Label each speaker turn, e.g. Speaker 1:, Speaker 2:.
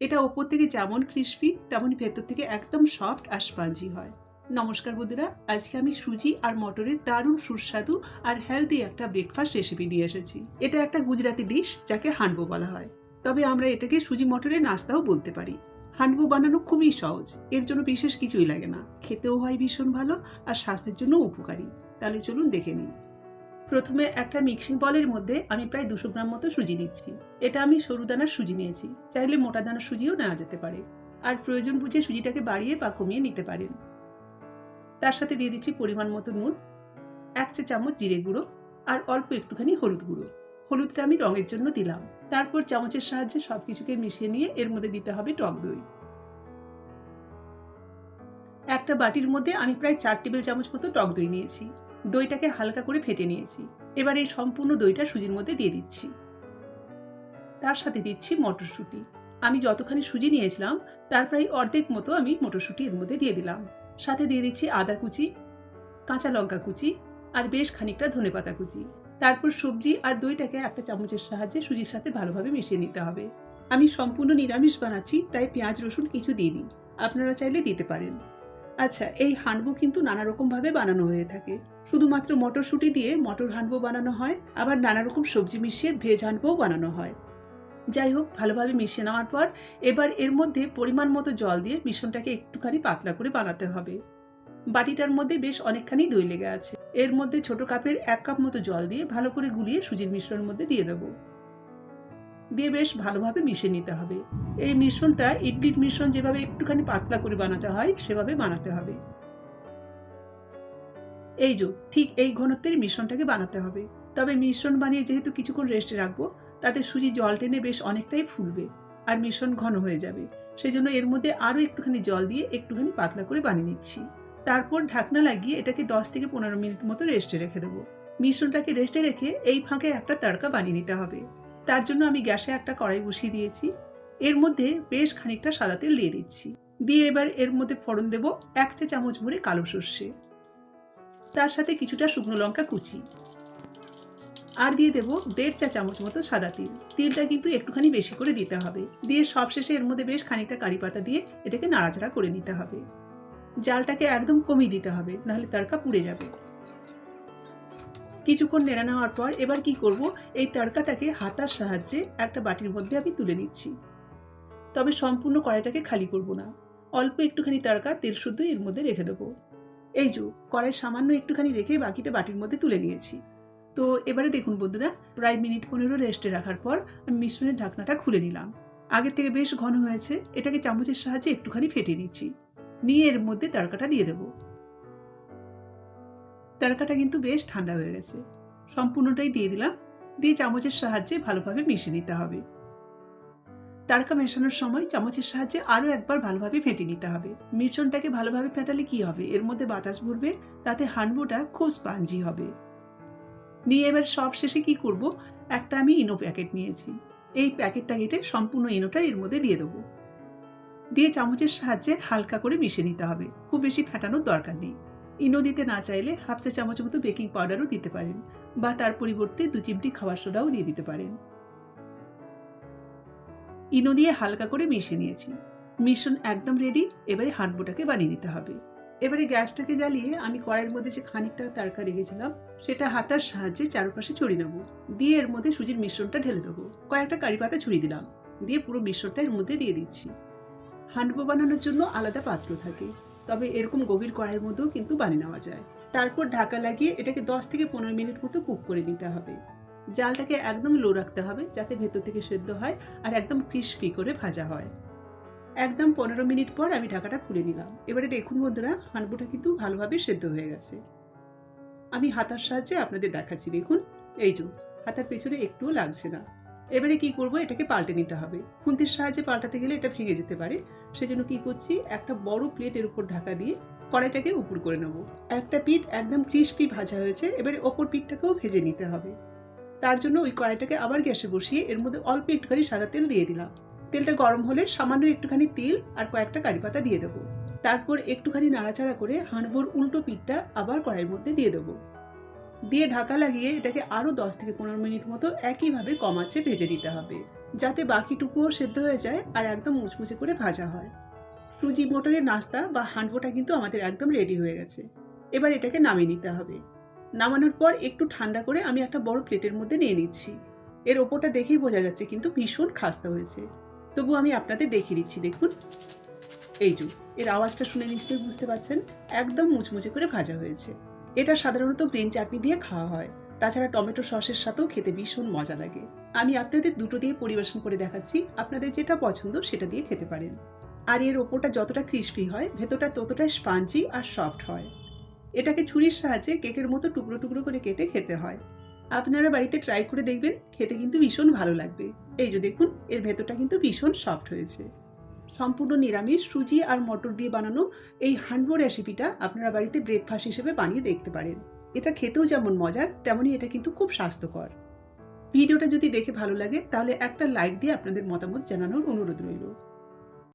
Speaker 1: এটা ওপর থেকে যেমন ক্রিস্পি তেমনই ভেতর থেকে একদম সফট আর স্পঞ্জি হয়। নমস্কার বন্ধুরা, আজকে আমি সুজি আর মটরের দারুণ সুস্বাদু আর হেলদি একটা ব্রেকফাস্ট রেসিপি নিয়ে এসেছি। এটা একটা গুজরাতি ডিশ যাকে হান্ডবো বলা হয়। তবে আমরা এটাকে সুজি মটরের নাস্তাও বলতে পারি। হান্ডবো বানানো খুবই সহজ, এর জন্য বিশেষ কিছুই লাগে না। খেতেও হয় ভীষণ ভালো আর স্বাস্থ্যের জন্য উপকারী। তাহলে চলুন দেখে নিই। প্রথমে একটা মিক্সিং বলের মধ্যে আমি প্রায় দুশো গ্রাম মতো সুজি নিচ্ছি। এটা আমি সরু দানার সুজি নিয়েছি। চাইলে মোটা দানার সুজিও নেওয়া যেতে পারে। আর প্রয়োজন বুঝে সুজিটাকে বাড়িয়ে বা কমিয়ে নিতে পারেন। তার সাথে দিয়ে দিচ্ছি পরিমাণ মতো নুন, এক চা চামচ জিরে গুঁড়ো আর অল্প একটুখানি হলুদ গুঁড়ো। হলুদটা আমি রঙের জন্য দিলাম। তারপর চামচের সাহায্যে সব কিছুকে মিশিয়ে নিয়ে এর মধ্যে দিতে হবে টক দই। একটা বাটির মধ্যে আমি প্রায় চার টেবিল চামচ মতো টক দই নিয়েছি। দইটাকে হালকা করে ফেটে নিয়েছি। এবার এই সম্পূর্ণ দইটা সুজির মধ্যে দিয়ে দিচ্ছি। তার সাথে দিচ্ছি মটরশুঁটি। আমি যতখানি সুজি নিয়েছিলাম, তার প্রায় অর্ধেক মতো আমি মটরশুঁটি এর মধ্যে দিয়ে দিলাম। সাথে দিয়ে দিচ্ছি আদা কুচি, কাঁচা লঙ্কা কুচি আর বেশ খানিকটা ধনেপাতা কুচি। তারপর সবজি আর দইটাকে একটা চামচের সাহায্যে সুজির সাথে ভালোভাবে মিশিয়ে নিতে হবে। আমি সম্পূর্ণ নিরামিষ বানাচ্ছি, তাই পেঁয়াজ রসুন কিছু দিইনি। আপনারা চাইলে দিতে পারেন। আচ্ছা এই হাঁড়বো কিন্তু নানা রকমভাবে বানানো হয়ে থাকে। শুধুমাত্র মটরশুঁটি দিয়ে মটর হাঁড়বো বানানো হয়, আবার নানা রকম সবজি মিশিয়ে ভেজ হাঁড়বোও বানানো হয়। যাই হোক, ভালোভাবে মিশিয়ে নেওয়ার পর এবার এর মধ্যে পরিমাণ মতো জল দিয়ে মিশ্রণটাকে একটুখানি পাতলা করে বানাতে হবে। বাটিটার মধ্যে বেশ অনেকখানি দই লেগে আছে। এর মধ্যে ছোট কাপের এক কাপ মতো জল দিয়ে ভালো করে গুলিয়ে সুজির মিশ্রণের মধ্যে দিয়ে দেবো। দিয়ে বেশ ভালোভাবে মিশে নিতে হবে। এই মিশ্রণটা, ইডলির মিশ্রণ যেভাবে একটুখানি পাতলা করে বানাতে হয়, সেভাবে বানাতে হবে। এই যো, ঠিক এই ঘনত্বের মিশ্রণটাকে বানাতে হবে। তবে মিশ্রণ বানিয়ে যেহেতু কিছুক্ষণ রেস্টে রাখব, তাতে সুজি জল টেনে বেশ অনেকটাই ফুলবে আর মিশ্রণ ঘন হয়ে যাবে। সেই জন্য এর মধ্যে আরও একটুখানি জল দিয়ে একটুখানি পাতলা করে বানিয়ে নিচ্ছি। তারপর ঢাকনা লাগিয়ে এটাকে দশ থেকে পনেরো মিনিট মতো রেস্টে রেখে দেবো। মিশ্রণটাকে রেস্টে রেখে এই ফাঁকে একটা তড়কা বানিয়ে নিতে হবে। তার জন্য আমি গ্যাসে একটা কড়াই বসিয়ে দিয়েছি। এর মধ্যে বেশ খানিকটা সাদা তেল দিয়ে দিচ্ছি। দিয়ে এবার এর মধ্যে ফোড়ন দেব এক চা চামচ ভরে কালো সর্ষে। তার সাথে কিছুটা শুকনো লঙ্কা কুচি। আর দিয়ে দেবো দেড় চা চামচ মতো সাদা তিল। তিলটা কিন্তু একটুখানি বেশি করে দিতে হবে। দিয়ে সবশেষে এর মধ্যে বেশ খানিকটা কারি পাতা দিয়ে এটাকে নাড়াচাড়া করে নিতে হবে। জালটাকে একদম কমিয়ে দিতে হবে, নাহলে তারকা পুড়ে যাবে। কিছুক্ষণ নেড়ে নেওয়ার পর এবার কি করব? এই তড়কাটাকে হাতার সাহায্যে একটা বাটির মধ্যে আমি তুলে নিচ্ছি। তবে সম্পূর্ণ কড়াইটাকে খালি করব না। অল্প একটুখানি তড়কা, তেল শুদ্ধ এর মধ্যে রেখে দেবো। এই যো কড়াই সামান্য একটুখানি রেখে বাকিটা বাটির মধ্যে তুলে নিয়েছি। তো এবারে দেখুন বন্ধুরা, প্রায় মিনিট পনেরো রেস্টে রাখার পর আমি মিশ্রণের ঢাকনাটা খুলে নিলাম। আগের থেকে বেশ ঘন হয়েছে, এটাকে চামচের সাহায্যে একটুখানি ফেটে নিচ্ছি। নিয়ে এর মধ্যে তড়কাটা দিয়ে দেবো। তড়কাটা কিন্তু বেশ ঠান্ডা হয়ে গেছে। সম্পূর্ণটাই দিয়ে দিলাম। দিয়ে চামচের সাহায্যে ভালোভাবে মিশিয়ে নিতে হবে। তারকা মেশানোর সময় চামচের সাহায্যে আরও একবার ভালোভাবে ফেটে নিতে হবে। মিশ্রণটাকে ভালোভাবে ফেটালে কি হবে? এর মধ্যে বাতাস ভরবে, তাতে হাঁড়বোটা খুব স্পাঞ্জি হবে। নিয়ে এবার সব শেষে কি করব? একটা আমি ইনো প্যাকেট নিয়েছি। এই প্যাকেটটা কেটে সম্পূর্ণ ইনোটা এর মধ্যে দিয়ে দেবো। দিয়ে চামচের সাহায্যে হালকা করে মিশিয়ে নিতে হবে। খুব বেশি ফেটানোর দরকার নেই। ইনো দিতে না চাইলে হাফ চা চামচ মতো বেকিং পাউডারও দিতে পারেন বা তার পরিবর্তে দু চিমটি খাবার সোডাও দিয়ে দিতে পারেন। ইনো দিয়ে হালকা করে মিশিয়ে নিয়েছি। মিশ্রণ একদম রেডি এবারে হাঁড়বোটাকে বানিয়ে নিতে হবে। এবারে গ্যাসটাকে জ্বালিয়ে আমি কড়াইয়ের মধ্যে যে খানিকটা তারকা রেখেছিলাম, সেটা হাতার সাহায্যে চারপাশে ছড়িয়ে নেব। দিয়ে এর মধ্যে সুজির মিশ্রণটা ঢেলে দেবো। কয়েকটা কারি পাতা ছড়িয়ে দিলাম। দিয়ে পুরো মিশ্রণটা এর মধ্যে দিয়ে দিচ্ছি। হাঁড়বো বানানোর জন্য আলাদা পাত্র থাকে। তবে এরকম গভীর কড়াইয়ের মধ্যেও কিন্তু বানিয়ে নেওয়া যায়। তারপর ঢাকা লাগিয়ে এটাকে দশ থেকে পনেরো মিনিট মতো কুক করে নিতে হবে। জালটাকে একদম লো রাখতে হবে যাতে ভেতর থেকে সেদ্ধ হয় আর একদম ক্রিস্পি করে ভাজা হয়। একদম পনেরো মিনিট পর আমি ঢাকাটা খুলে নিলাম। এবারে দেখুন বন্ধুরা হাঁড়বোটা কিন্তু ভালোভাবে সেদ্ধ হয়ে গেছে। আমি হাতার সাহায্যে আপনাদের দেখাচ্ছি, দেখুন। এই যে, হাতার পেছনে একটুও লাগছে না। এবারে কি করব? এটাকে পাল্টে নিতে হবে। খুন্তির সাহায্যে পাল্টাতে গেলে এটা ভেঙে যেতে পারে। সেজন্য কি করছি? একটা বড় প্লেটের উপর ঢাকা দিয়ে কড়াইটাকে উপর করে নেব। একটা পিঠ একদম ক্রিস্পি ভাজা হয়েছে। এবারে ওপর পিঠটাকেও ভেজে নিতে হবে। তার জন্য ওই কড়াইটাকে আবার গ্যাসে বসিয়ে এর মধ্যে অল্প একটুখানি সাদা তেল দিয়ে দিলাম। তেলটা গরম হলে সামান্য একটুখানি তেল আর কয়েকটা কারি পাতা দিয়ে দেবো। তারপর একটুখানি নাড়াচাড়া করে হাঁড়বোর উল্টো পিঠটা আবার কড়াইয়ের মধ্যে দিয়ে দেবো। দিয়ে ঢাকা লাগিয়ে এটাকে আরও দশ থেকে পনেরো মিনিট মতো একইভাবে কম আঁচে ভেজে নিতে হবে, যাতে বাকিটুকুও সেদ্ধ হয়ে যায় আর একদম মুচমুচে করে ভাজা হয়। সুজি, মোটরের নাস্তা বা হান্ডবোটা কিন্তু আমাদের একদম রেডি হয়ে গেছে। এবার এটাকে নামিয়ে নিতে হবে। নামানোর পর একটু ঠান্ডা করে আমি একটা বড় প্লেটের মধ্যে নিয়ে নিচ্ছি। এর ওপরটা দেখেই বোঝা যাচ্ছে কিন্তু ভীষণ খাস্তা হয়েছে। তবু আমি আপনাদের দেখিয়ে দিচ্ছি, দেখুন। এই যু, এর আওয়াজটা শুনে নিশ্চয়ই বুঝতে পারছেন, একদম মুচমুচে করে ভাজা হয়েছে। এটা সাধারণত গ্রিন চাটনি দিয়ে খাওয়া হয়। তাছাড়া টমেটো সসের সাথেও খেতে ভীষণ মজা লাগে। আমি আপনাদের দুটো দিয়ে পরিবেশন করে দেখাচ্ছি, আপনাদের যেটা পছন্দ সেটা দিয়ে খেতে পারেন। আর এর ওপরটা যতটা ক্রিস্পি হয়, ভেতরটা ততটাই স্পাঞ্জি আর সফট হয়। এটাকে ছুরির সাহায্যে কেকের মতো টুকরো টুকরো করে কেটে খেতে হয়। আপনারা বাড়িতে ট্রাই করে দেখবেন, খেতে কিন্তু ভীষণ ভালো লাগবে। এই যে দেখুন, এর ভেতরটা কিন্তু ভীষণ সফট হয়েছে। সম্পূর্ণ নিরামিষ, সুজি আর মটর দিয়ে বানানো এই হান্ডবো রেসিপিটা আপনারা বাড়িতে ব্রেকফাস্ট হিসেবে বানিয়ে দেখতে পারেন। এটা খেতেও যেমন মজার, তেমনই এটা কিন্তু খুব স্বাস্থ্যকর। ভিডিওটা যদি দেখে ভালো লাগে, তাহলে একটা লাইক দিয়ে আপনাদের মতামত জানানোর অনুরোধ রইল।